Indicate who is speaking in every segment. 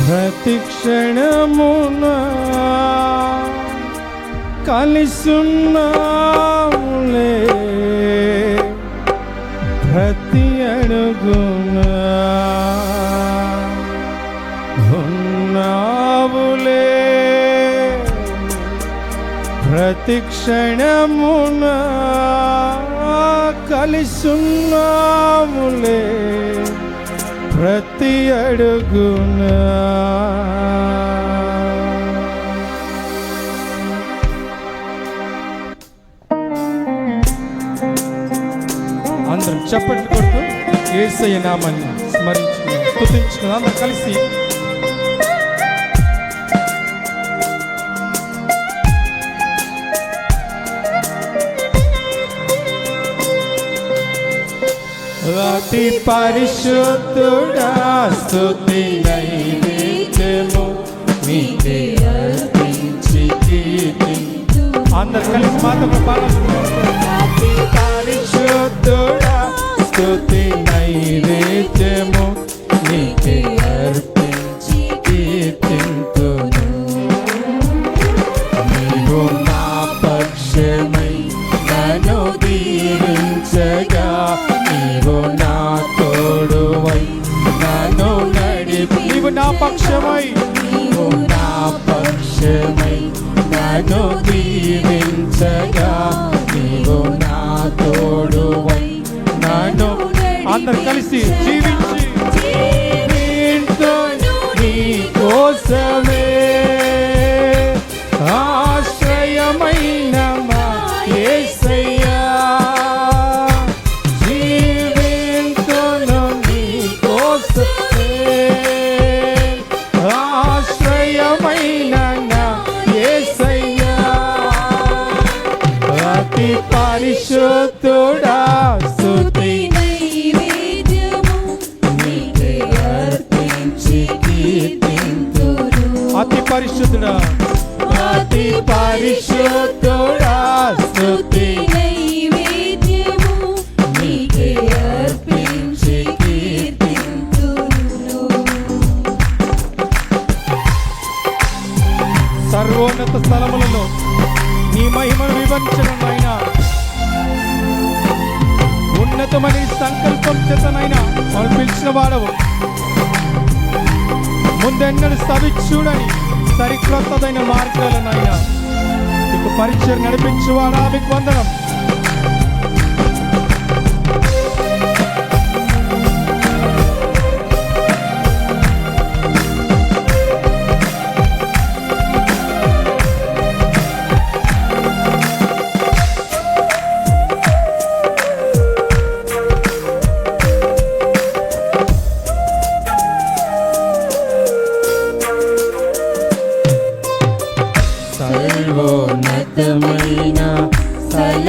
Speaker 1: ప్రతి క్షణమున కలిసున్నాములే ప్రతి అడుగున ఉన్నావులే. ప్రతి క్షణమున కలిసున్నాములే ప్రతి అడుగున. అందరం చప్పట్లు కొడుతూ ఏసయ్య నామాన్ని స్మరించుకుని స్తుతించుకుని అందరం కలిసి అతి పరిశుద్ధుడా స్థుతి నైవేద్యము మీకే అర్పించి కీర్తి. అందరు కలిసి మాతో అతి పరిశుద్ధుడా స్థుతి నైవేద్యము నీకే అర్పించి కీర్తి. పక్షమై. నా పక్షమై నన్ను దీవించగా నీవు నా తోడువై నన్ను అందరు కలిసి జీవించి సర్వోన్నత స్థలములలో నీ మహిమను వివరించడం అయినా ఉన్నతమైన సంకల్పం చేతనైనా మనం పిలిచిన వాడవు. ముందెన్నడు స్థవించుడని సరిక్రొత్తదైన మార్గాలనైనా పరిచయం నడిపించువాడా మీకు వందనం.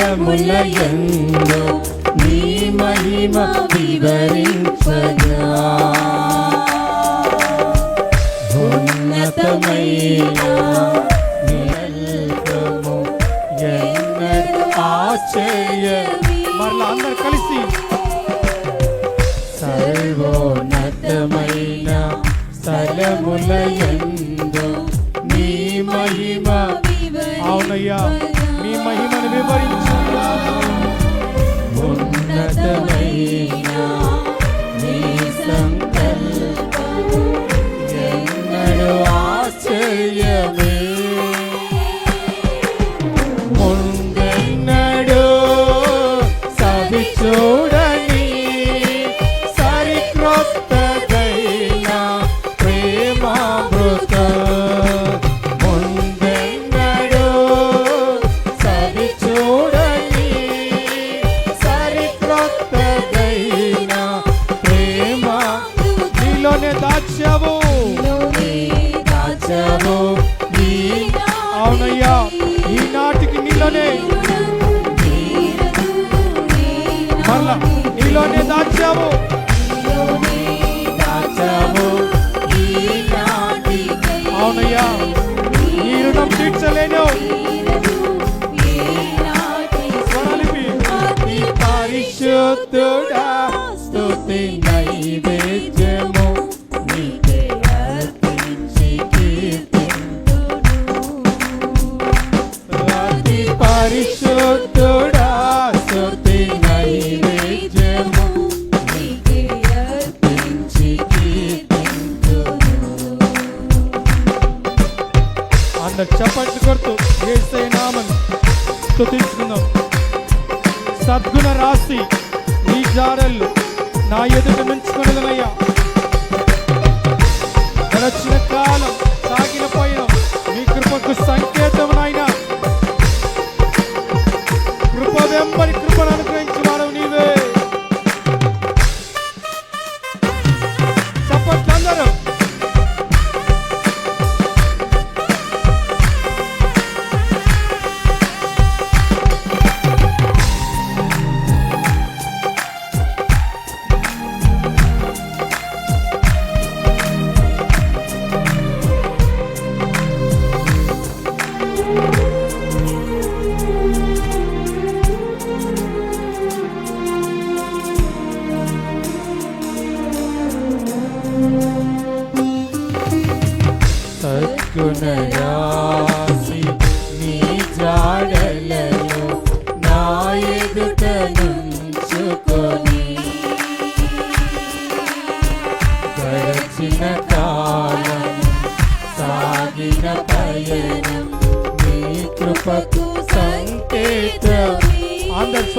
Speaker 1: స్థలముల నీ మహిమ వివరించగా ఉన్నతమైన నీ ఎన్నడు ఆశ్చర్య మరలా అందరు కలిసి. సర్వోన్నతమైన స్థలముల ఎందు నీ మహిమ అవునయ్యా. నీలోనే దాచావు అవునయ్యా ఈనాటికి నీలోనే. మరలా నీలోనే దాచావు దాచావు అవునయ్యా ఈ రుణం తీర్చలేను.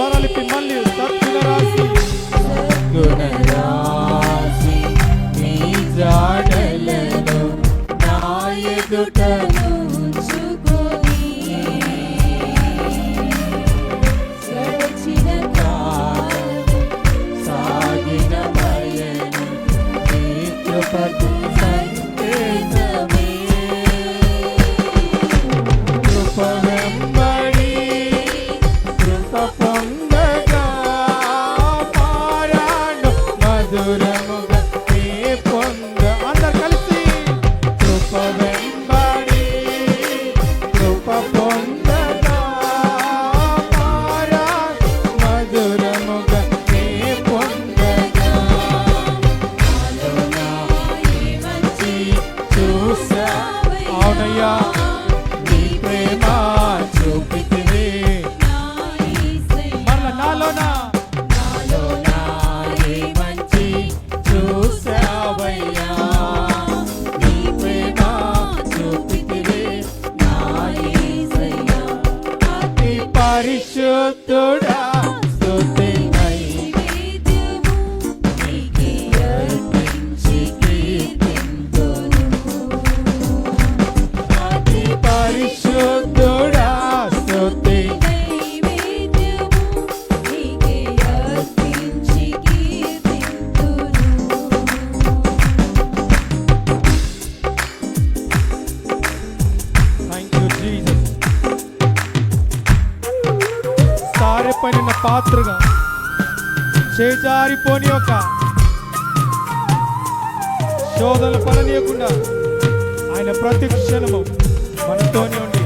Speaker 2: Sara Lipimali, está కార్యపడిన పాత్రగా చేజారిపోని ఒక శోధన పడనీయకుండా ఆయన ప్రతి క్షణము మనతోనే ఉండి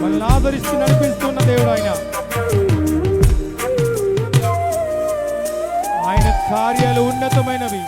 Speaker 2: మనల్ని ఆదరిస్తూ నడిపిస్తున్న దేవుడు ఆయన. ఆయన కార్యాలు ఉన్నతమైనవి.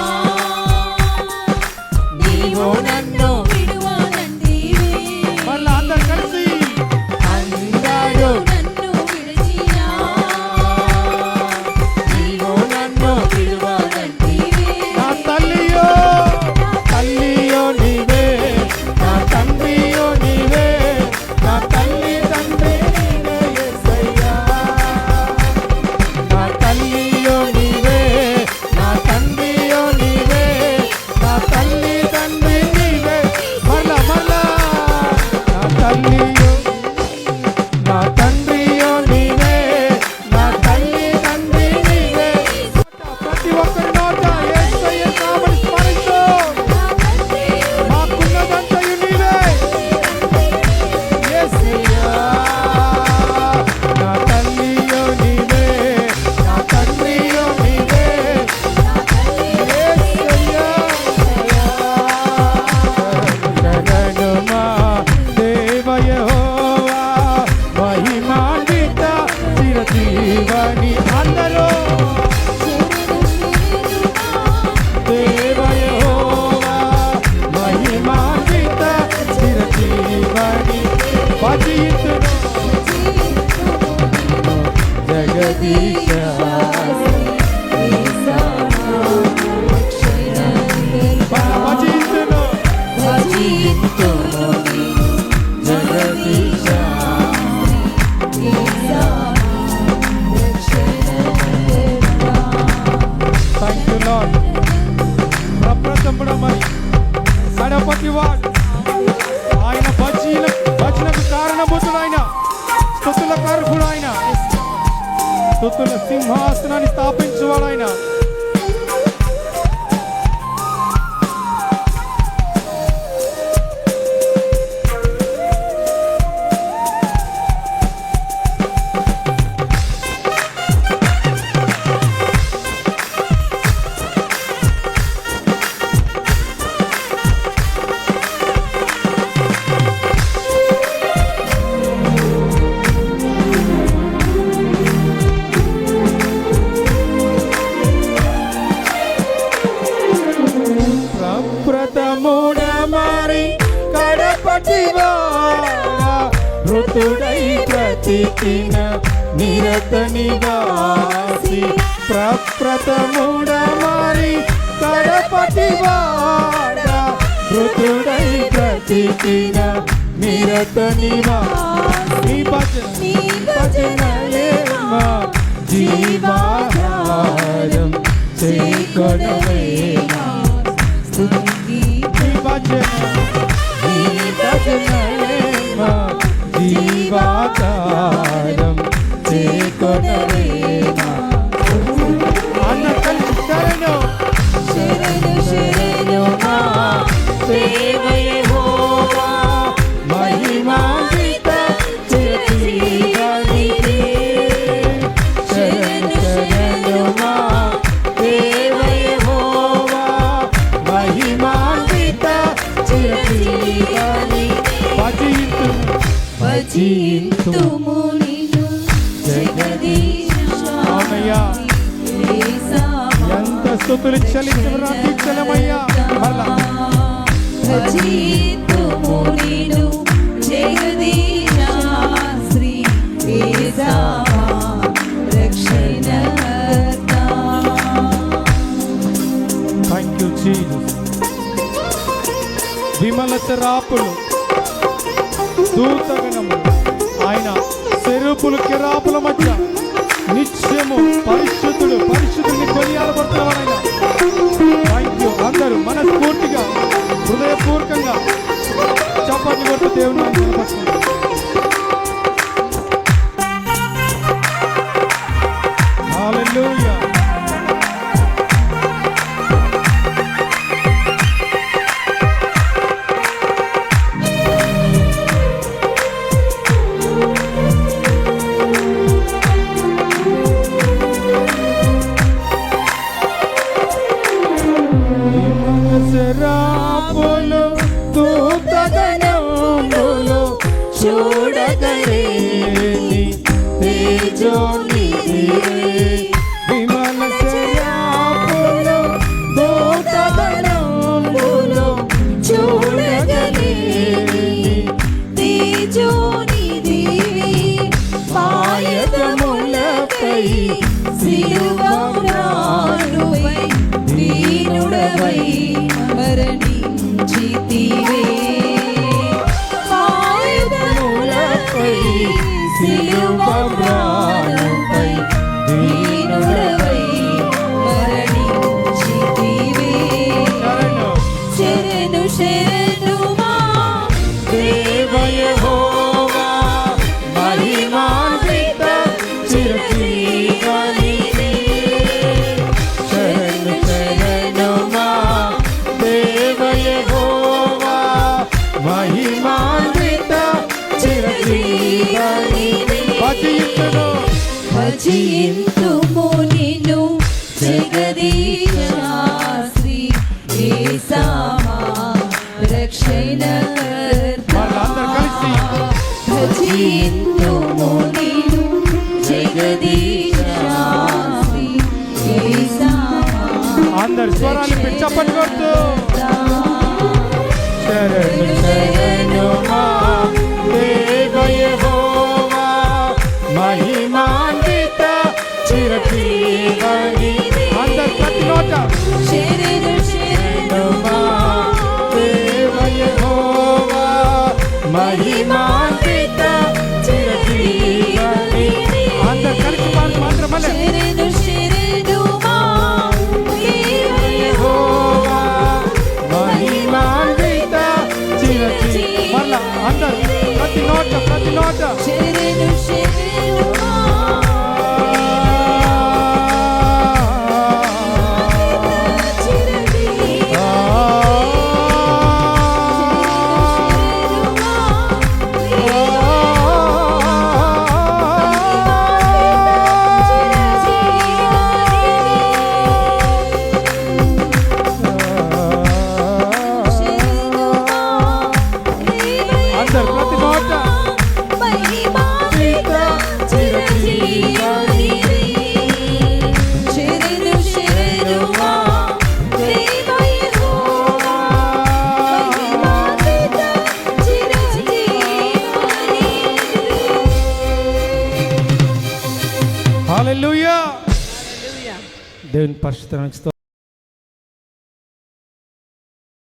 Speaker 1: Oh. శాసనాన్ని స్థాపించేవాడు ఆయన. నిరతడై ప్రతిదిన నిరతనివాసి ప్రప్రథముడ మారి కడపతి వాడ ఋతుడై ప్రతిదిన నిరతనివాసి భజన భజనయేమా జీవాధారం చేకొనవేమా స్తుతి భజన భజనయే జీవాకారం చేకొనరేనా అన్న కలిసి
Speaker 2: స్థుతిస్తుము
Speaker 1: ఆమయ్యా ఎంత స్థుతులు చలించవరా నిచ్చలమయ్యా మళ్ళా.
Speaker 2: భజితుము నీను జగదీశాస్త్రి ఏసా రక్షణ
Speaker 1: థ్యాంక్ యూ జీసస్ విమల దూతగణము. కెరుపులు కిరాపుల మధ్య నిత్యము పరిశుద్ధుడు పరిశుద్ధుని కొనియాలబడుతున్నవాడైనా థ్యాంక్ అందరూ మనస్ఫూర్తిగా హృదయపూర్వకంగా చప్పట్లు కొట్టు దేవుని నిలబడుతున్నారు Hallelujah. సిలువై దీనుడవై మరణించితివే.
Speaker 2: జయింతుము నిను జగదీశాస్త్రి ఏసామా రక్షణ జయింతుము నిను జగదీశాస్త్రి ఏసామా
Speaker 1: అందరు స్వరాలు పిచ్చ